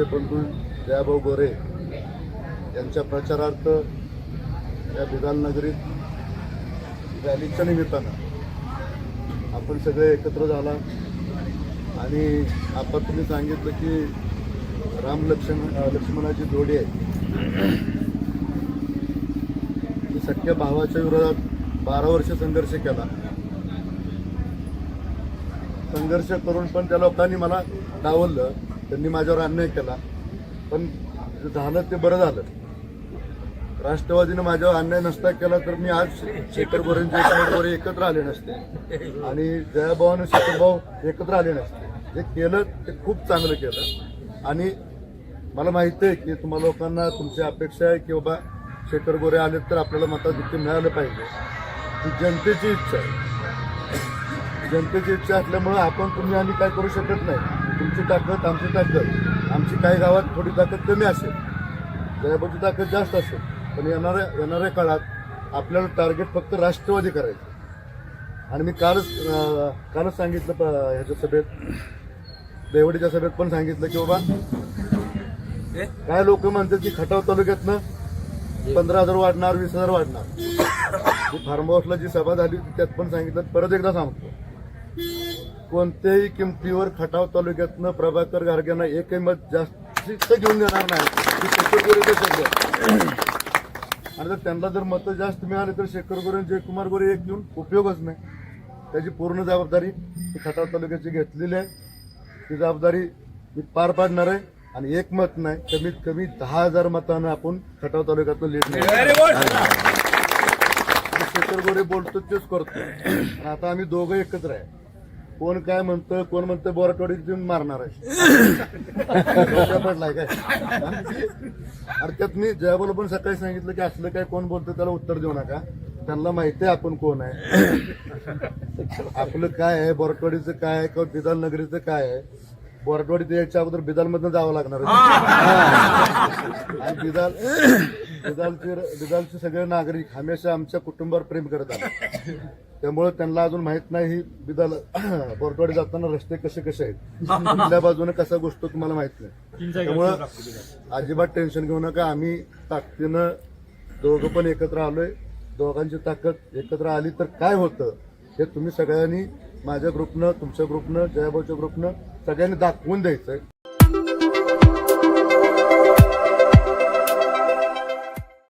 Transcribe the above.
आमचे बंधू जयाभाऊ गोरे यांच्या प्रचारार्थ या बिदालनगरीत रॅलीच्या निमित्तानं आपण सगळे एकत्र झाला आणि आपण तुम्ही सांगितलं की राम लक्ष्मण लक्ष्मणाची जोडी आहे. मी सख्या भावाच्या विरोधात बारा वर्ष संघर्ष केला. संघर्ष करून पण त्या लोकांनी मला डावललं. त्यांनी माझ्यावर अन्याय केला. पण झालं ते बरं झालं. राष्ट्रवादीनं माझ्यावर अन्याय नसता केला तर मी आज शेखर गोरेंचे गोरे एकत्र आले नसते. आणि जयाभाऊ आणि शेखरभाऊ एकत्र आले नसते. जे केलं ते खूप चांगलं केलं. आणि मला माहिती आहे की तुम्हा लोकांना तुमची अपेक्षा आहे की बाबा शेखर गोरे आले तर आपल्याला मताधिक्य मिळालं पाहिजे. ही जनतेची इच्छा आहे. जनतेची इच्छा असल्यामुळं आपण तुम्ही आम्ही काय करू शकत नाही. तुमची ताकद आमची ताकद. आमची काही गावात थोडी ताकद कमी असेल. जयाबाची ताकद जास्त असेल. पण येणाऱ्या येणाऱ्या काळात आपल्याला टार्गेट फक्त राष्ट्रवादी करायचं आणि मी कालच कालच सांगितलं प- ह्याच्या सभेत देवडीच्या सभेत पण सांगितलं की बाबा काय लोक म्हणतात की खटाव तालुक्यातनं पंधरा हजार वाढणार वीस हजार वाढणार. फार्म हाऊसला जी सभा झाली त्यात पण सांगितलं. परत एकदा सांगतो. कोणत्याही किमतीवर खटाव तालुक्यातनं प्रभाकर गारग्यांना एकही मत जास्तीचं घेऊन देणार नाही. ही शेखर शब्द. आणि जर त्यांना जर मतं जास्त मिळाली तर शेखर गोरे जयकुमार गोरे एक घेऊन उपयोगच नाही. त्याची पूर्ण जबाबदारी खटाव तालुक्याची घेतलेली आहे. ती जबाबदारी मी पार पाडणार आहे आणि एक मत नाही कमीत कमी दहा हजार मतानं आपण खटाव तालुक्यातून लीड नाही शेखर गोरे बोलतो तेच करतो आता आम्ही दोघं एकत्र आहे. कोण काय म्हणतं कोण म्हणतं बोराटवाडीत देऊन मारणार आहे. पडलाय काय? आणि त्यात मी जयाबाला पण सकाळी सांगितलं की असलं काय कोण बोलतं त्याला उत्तर देऊ नका. त्यांना माहिती आहे आपण कोण आहे. आपलं काय आहे बोराटवाडीचं काय आहे किंवा बिदाल नगरीचं काय आहे? बोराटवाडीत यायच्या अगोदर बिदालमधनं जावं लागणार आहे. आणि बिदाल बिदालचे बिदालचे सगळे नागरिक हमेशा आमच्या कुटुंबावर प्रेम करत आले त्यामुळे त्यांना अजून माहीत नाही ही बिदाल बोरटवाडी जाताना रस्ते कसे कसे आहेत. कुठल्या बाजूने कसा गोष्ट तुम्हाला माहीत नाही. त्यामुळं अजिबात टेन्शन घेऊ नका. आम्ही ताकदीनं दोघं पण एकत्र आलोय. दोघांची ताकद एकत्र आली तर काय होतं हे तुम्ही सगळ्यांनी माझ्या ग्रुपनं तुमच्या ग्रुपनं जयाभाऊच्या ग्रुपनं सगळ्यांनी दाखवून द्यायचंय.